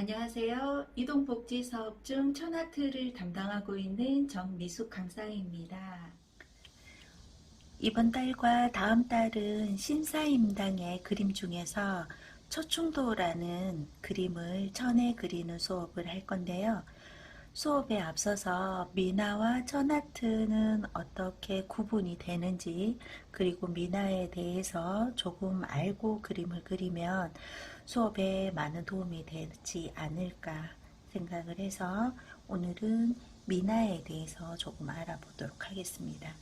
안녕하세요. 이동복지 사업 중 천아트를 담당하고 있는 정미숙 강사입니다. 이번 달과 다음 달은 신사임당의 그림 중에서 초충도라는 그림을 천에 그리는 수업을 할 건데요. 수업에 앞서서 미나와 천아트는 어떻게 구분이 되는지 그리고 미나에 대해서 조금 알고 그림을 그리면 수업에 많은 도움이 되지 않을까 생각을 해서 오늘은 미나에 대해서 조금 알아보도록 하겠습니다.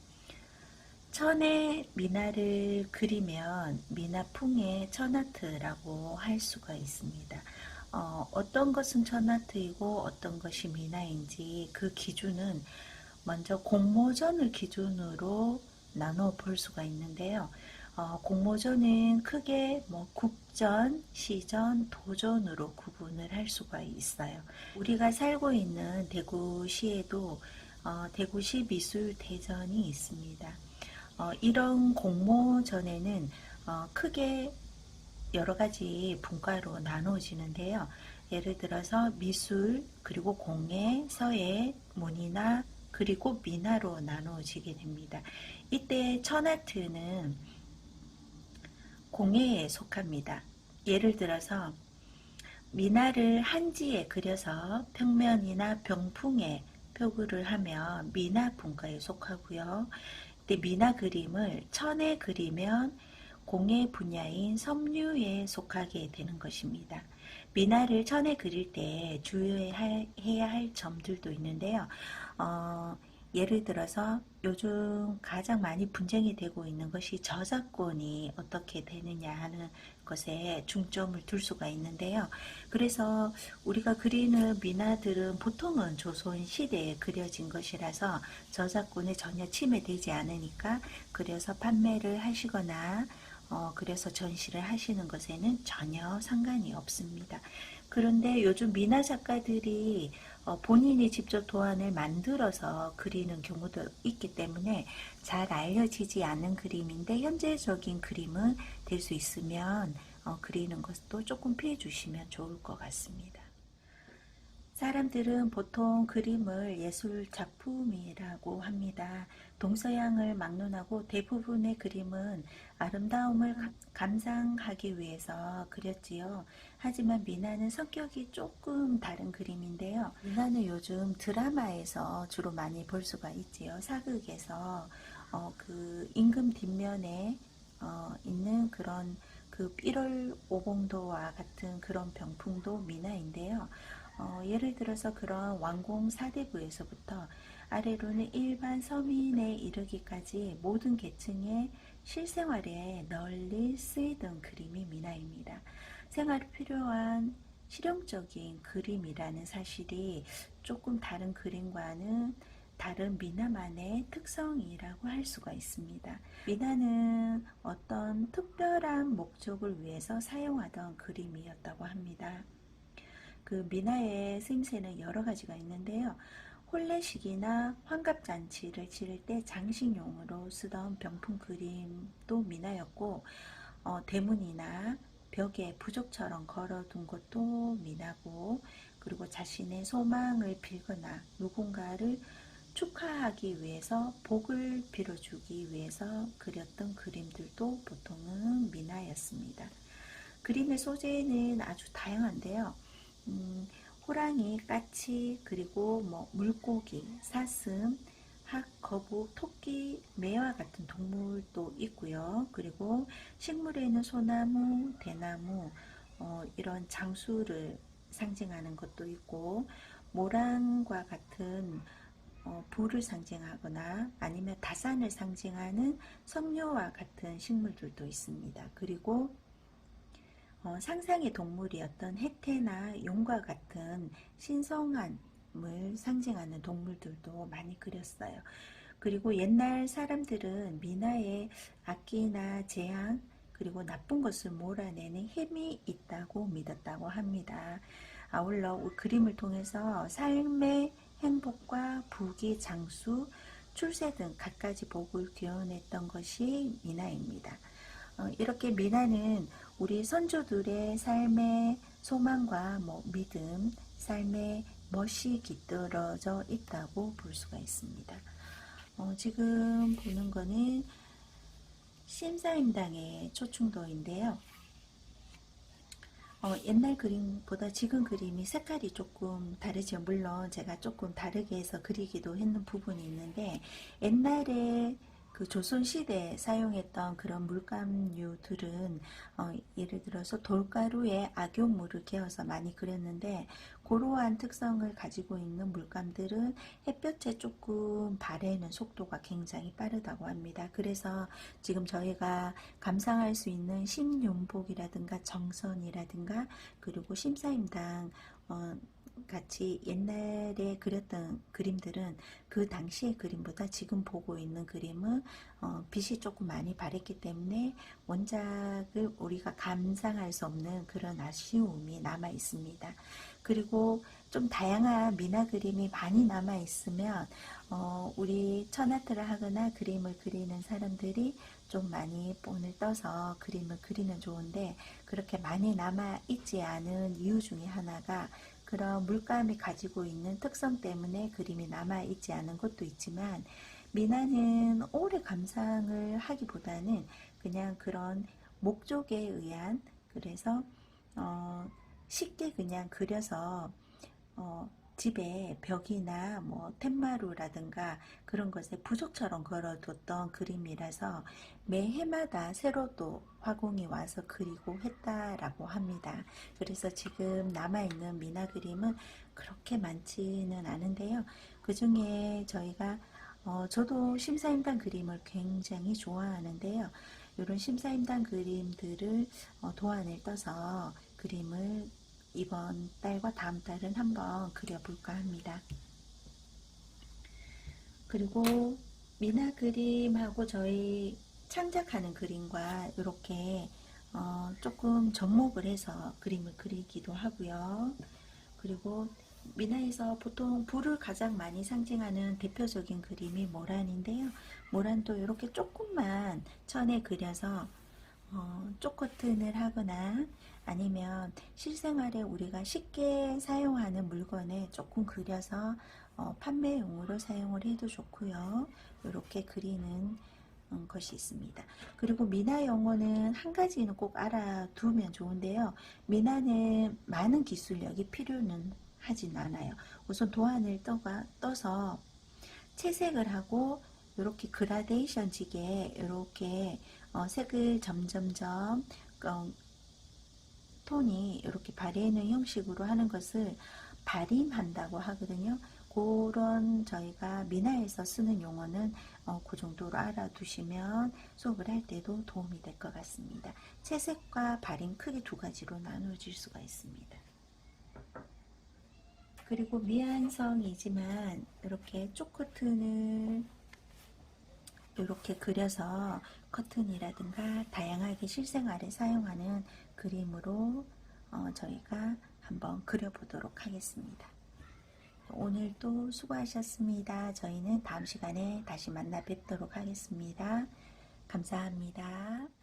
천의 미나를 그리면 미나풍의 천아트라고 할 수가 있습니다. 어, 어떤 것은 천아트이고 어떤 것이 미나인지 그 기준은 먼저 공모전을 기준으로 나눠 볼 수가 있는데요. 어, 공모전은 크게 뭐 국전, 시전, 도전으로 구분을 할 수가 있어요. 우리가 살고 있는 대구시에도 어, 대구시 미술대전이 있습니다. 어, 이런 공모전에는 어, 크게 여러 가지 분과로 나누어지는데요. 예를 들어서 미술, 그리고 공예, 서예, 문이나 그리고 미나로 나누어지게 됩니다. 이때 천아트는 공예에 속합니다. 예를 들어서 미나를 한지에 그려서 평면이나 병풍에 표구를 하면 미나 분과에 속하고요. 근데 미나 그림을 천에 그리면 공예 분야인 섬유에 속하게 되는 것입니다. 미나를 천에 그릴 때 주의해야 할 점들도 있는데요. 어, 예를 들어서 요즘 가장 많이 분쟁이 되고 있는 것이 저작권이 어떻게 되느냐 하는 것에 중점을 둘 수가 있는데요. 그래서 우리가 그리는 미나들은 보통은 조선 시대에 그려진 것이라서 저작권에 전혀 침해되지 않으니까 그래서 판매를 하시거나 어, 그래서 전시를 하시는 것에는 전혀 상관이 없습니다. 그런데 요즘 미나 작가들이 어, 본인이 직접 도안을 만들어서 그리는 경우도 있기 때문에 잘 알려지지 않은 그림인데 현재적인 그림은 될 수 있으면 어, 그리는 것도 조금 피해 주시면 좋을 것 같습니다. 사람들은 보통 그림을 예술 작품이라고 합니다. 동서양을 막론하고 대부분의 그림은 아름다움을 감상하기 위해서 그렸지요. 하지만 미나는 성격이 조금 다른 그림인데요. 미나는 요즘 드라마에서 주로 많이 볼 수가 있지요. 사극에서 어, 그 임금 뒷면에 어, 있는 그런 그 1월 오봉도와 같은 그런 병풍도 미나인데요. 어, 예를 들어서 그런 왕공 사대부에서부터 아래로는 일반 서민에 이르기까지 모든 계층의 실생활에 널리 쓰이던 그림이 미나입니다. 생활에 필요한 실용적인 그림이라는 사실이 조금 다른 그림과는 다른 미나만의 특성이라고 할 수가 있습니다. 미나는 어떤 특별한 목적을 위해서 사용하던 그림이었다고 합니다. 그 미나의 쓰임새는 여러 가지가 있는데요. 혼례식이나 환갑잔치를 치를 때 장식용으로 쓰던 병풍 그림도 미나였고 어, 대문이나 벽에 부족처럼 걸어둔 것도 미나고 그리고 자신의 소망을 빌거나 누군가를 축하하기 위해서 복을 빌어주기 위해서 그렸던 그림들도 보통은 미나였습니다. 그림의 소재는 아주 다양한데요. 음, 호랑이, 까치, 그리고 뭐 물고기, 사슴, 학, 거북, 토끼, 매와 같은 동물도 있고요. 그리고 식물에는 소나무, 대나무, 어, 이런 장수를 상징하는 것도 있고 모란과 같은 어, 불을 상징하거나 아니면 다산을 상징하는 석류와 같은 식물들도 있습니다. 그리고 어, 상상의 동물이었던 해태나 용과 같은 신성함을 상징하는 동물들도 많이 그렸어요. 그리고 옛날 사람들은 미나에 악기나 재앙 그리고 나쁜 것을 몰아내는 힘이 있다고 믿었다고 합니다. 아울러 그림을 통해서 삶의 행복과 부귀, 장수, 출세 등 갖가지 복을 기원했던 것이 미나입니다. 어, 이렇게 미나는 우리 선조들의 삶의 소망과 뭐 믿음, 삶의 멋이 깃들어져 있다고 볼 수가 있습니다. 어, 지금 보는 거는 심사임당의 초충도인데요. 어, 옛날 그림보다 지금 그림이 색깔이 조금 다르죠. 물론 제가 조금 다르게 해서 그리기도 했는 부분이 있는데 옛날에 그 조선시대에 사용했던 그런 물감류들은 어, 예를 들어서 돌가루에 악용물을 개어서 많이 그렸는데 그러한 특성을 가지고 있는 물감들은 햇볕에 조금 바래는 속도가 굉장히 빠르다고 합니다. 그래서 지금 저희가 감상할 수 있는 신윤복이라든가 정선이라든가 그리고 심사임당 어, 같이 옛날에 그렸던 그림들은 그 당시의 그림보다 지금 보고 있는 그림은 어, 빛이 조금 많이 바랬기 때문에 원작을 우리가 감상할 수 없는 그런 아쉬움이 남아 있습니다. 그리고 좀 다양한 미나 그림이 많이 남아 있으면 어, 우리 천아트를 하거나 그림을 그리는 사람들이 좀 많이 본을 떠서 그림을 그리는 좋은데 그렇게 많이 남아 있지 않은 이유 중에 하나가 그런 물감이 가지고 있는 특성 때문에 그림이 남아 있지 않은 것도 있지만 미나는 오래 감상을 하기보다는 그냥 그런 목적에 의한 그래서 어, 쉽게 그냥 그려서 어, 집에 벽이나 뭐 텐마루라든가 그런 것에 부족처럼 걸어뒀던 그림이라서 매 해마다 새로 또 화공이 와서 그리고 했다라고 합니다. 그래서 지금 남아있는 미나 그림은 그렇게 많지는 않은데요. 그 중에 저희가 어, 저도 심사임당 그림을 굉장히 좋아하는데요. 이런 심사임당 그림들을 어, 도안을 떠서 그림을 이번 달과 다음 달은 한번 그려볼까 합니다. 그리고 미나 그림하고 저희 창작하는 그림과 이렇게 어, 조금 접목을 해서 그림을 그리기도 하고요. 그리고 미나에서 보통 불을 가장 많이 상징하는 대표적인 그림이 모란인데요. 모란도 이렇게 조금만 천에 그려서 어, 쪽커튼을 하거나 아니면 실생활에 우리가 쉽게 사용하는 물건에 조금 그려서 어, 판매용으로 사용을 해도 좋고요. 이렇게 그리는 음, 것이 있습니다. 그리고 미나 영어는 한 가지는 꼭 알아두면 좋은데요. 미나는 많은 기술력이 필요는 하진 않아요. 우선 도안을 떠가, 떠서 채색을 하고 이렇게 그라데이션 지게 이렇게 어, 색을 점점점 어, 톤이 이렇게 바래는 형식으로 하는 것을 발임한다고 하거든요. 그런 저희가 미나에서 쓰는 용어는 어, 그 정도로 알아두시면 수업을 할 때도 도움이 될 것 같습니다. 채색과 발임 크게 두 가지로 나누어질 수가 있습니다. 그리고 미안성이지만 이렇게 쪽 커튼을 이렇게 그려서 커튼이라든가 다양하게 실생활에 사용하는 그림으로 어, 저희가 한번 그려보도록 하겠습니다. 오늘도 수고하셨습니다. 저희는 다음 시간에 다시 만나 뵙도록 하겠습니다. 감사합니다.